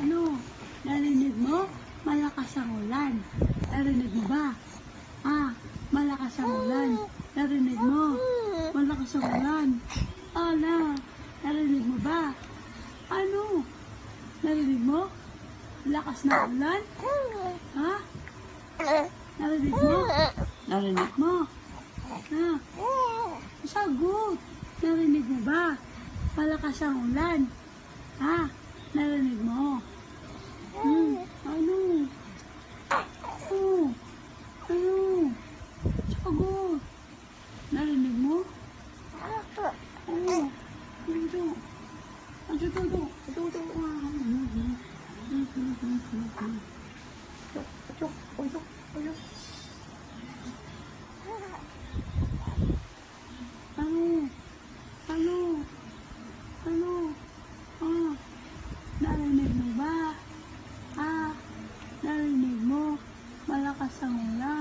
Ano? Narinig mo? Malakas ang ulan. Narinig mo ba? Ah, malakas ang ulan. Narinig mo? Malakas ang ulan. Ala, narinig mo ba? Ano? Narinig mo? Lakas ng ulan? Ha? Narinig mo? Narinig mo? Ha? Sagot. Narinig mo ba? Malakas ang ulan. Ha? Narinig mo? Hmm. Ano? Oh. Ano? Sagot. Narinig mo? Oo. Dito. Ah, dito, dito. Dito, dito. Ah. Ito, ito, ito. Ano? Ano? Ano? Ah, narinig mo ba? Ah, narinig mo? Malakas ang ulan.